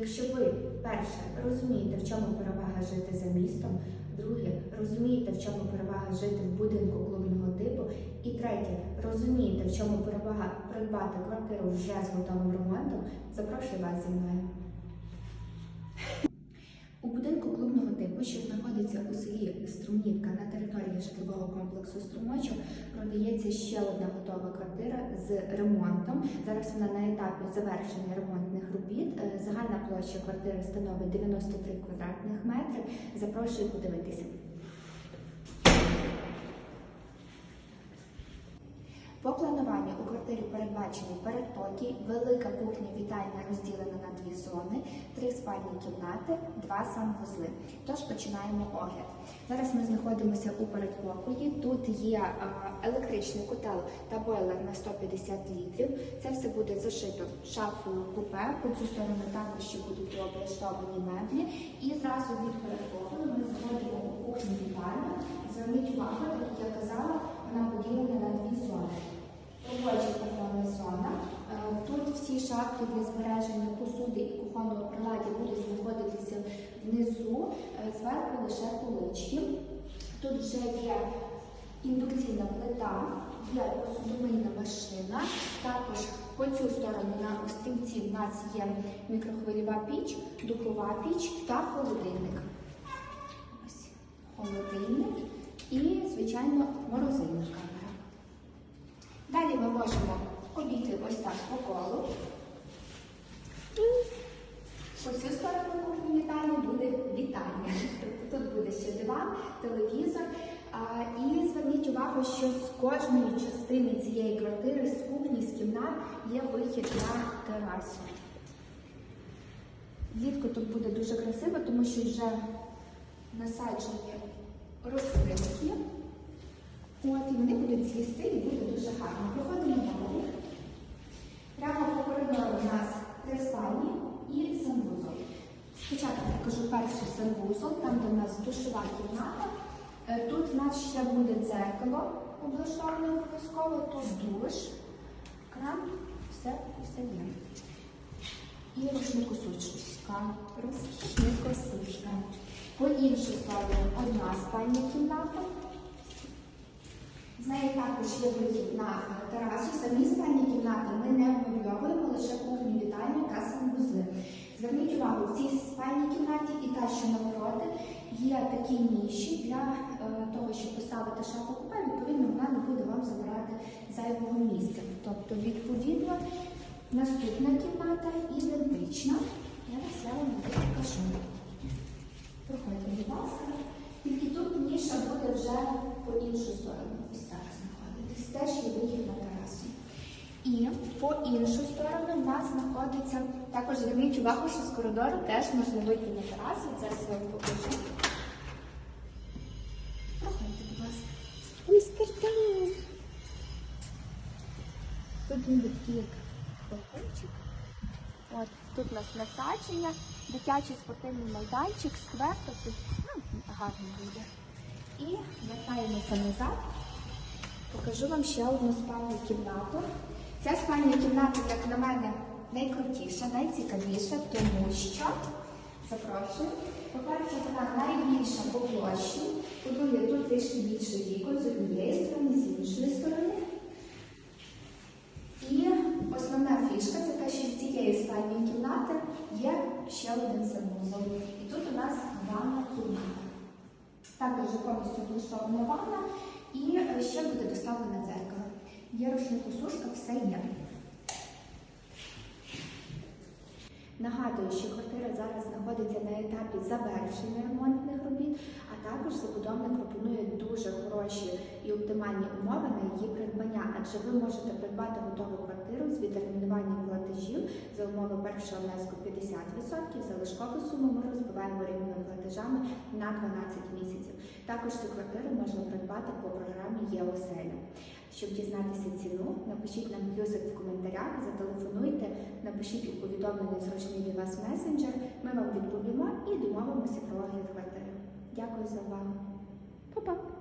Якщо ви перше розумієте, в чому перевага жити за містом, друге розумієте, в чому перевага жити в будинку клубного типу, і третє розумієте, в чому перевага придбати квартиру вже з готовим ремонтом, запрошую вас зі мною. У будинку клубного типу, що знаходиться у селі Струмнівка на території житлового комплексу Струмочок, продається ще одна готова квартира з ремонтом. Зараз вона на етапі завершення ремонтних робіт. Е, Загальна площа квартири становить 93 квадратних метри. Запрошую подивитися. По плануванню у квартирі передбачений передпокій, велика кухня вітальня розділена на дві зони, три спальні кімнати, два санвузли. Тож починаємо огляд. Зараз ми знаходимося у передпокої. Тут є електричний котел та бойлер на 150 літрів. Це все буде зашито шафою купе. По цю сторону також ще будуть облаштовані меблі. І зразу від передпокою ми заходимо у кухню вітальню. Зверніть увагу, як я казала, вона поділена на дві зони. Всі шапки для збереження посуди і кухонного приладдя будуть знаходитися внизу, е, зверху лише полички. Тут вже є індукційна плита, є посудомийна машина. Також по цю сторону на стільці в нас є мікрохвильова піч, духова піч та холодильник. Ось холодильник і, звичайно, морозильна камера. Далі ми можемо обійти ось так по колу. По цю сторону кухні вітальні буде вітальня. Тут буде ще диван, телевізор. І зверніть увагу, що з кожної частини цієї квартири, з кухні, з кімнат, є вихід на терасу. Влітку тут буде дуже красиво, тому що вже насаджені рослинки. От, і вони будуть цвісти і буде дуже гарно. Проходимо далі. Прямо по коридору у нас три спальні і санвузол. Спочатку покажу перший санвузол, там де у нас душова кімната. Е, Тут у нас ще буде дзеркало облаштоване обов'язково, тут душ, кран, все, все є. І рушникосушка. Рушникосушка. По іншу сторону одна спальня кімната. З неї також є вихід на терасу. Самі спальні кімнати ми не вмальовуємо, лише кухню вітальню та санвузли. Зверніть увагу, в цій спальній кімнаті і та, що навпроти, є такі ніші для е, того, щоб поставити шафу купе, відповідно, вона не буде вам забирати зайвого місця. Тобто, відповідно, наступна кімната ідентична. Зараз я вам її покажу. Проходьте, будь ласка. Тільки тут ніша буде вже по іншу сторону. Ось так знаходитись. Теж є вихід на терасу. І по іншу сторону в нас знаходиться, також зверніть увагу, що з коридору теж можна вийти на терасу. Зараз я вам покажу. Проходьте, будь ласка. Містер. Тут він такий як балкончик. От тут у нас насадження, дитячий спортивний майданчик, сквер, тобто ну, гарно буде. І вертаємося назад. Покажу вам ще одну спальню кімнату. Ця спальня кімната, як на мене, найкрутіша, найцікавіша, тому що запрошую. По-перше, вона найбільша по площі. По-друге, тут трішки більше вікон з однієї сторони, з іншої сторони. І основна фішка це те, що з цієї спальні кімнати є ще один санвузол. І тут у нас ванна кімната. Також повністю облаштована ванна і ще буде доставлено дзеркало. Є рушникосушка, все є. Нагадую, що квартира зараз знаходиться на етапі завершення ремонтних робіт, а також забудовник пропонує дуже хороші і оптимальні умови на її придбання, адже ви можете придбати готову квартиру з відтермінуванням платежів за умови першого внеску 50%, залишкову суму ми розбиваємо рівними платежами на 12 місяців. Також цю квартиру можна придбати по програмі ЄОСЕЛЯ. Щоб дізнатися ціну, напишіть нам плюсик в коментарях, зателефонуйте, напишіть у повідомлення зручний для вас месенджер. Ми вам відповімо і домовимося про огляд квартири. Дякую за увагу. Па-па.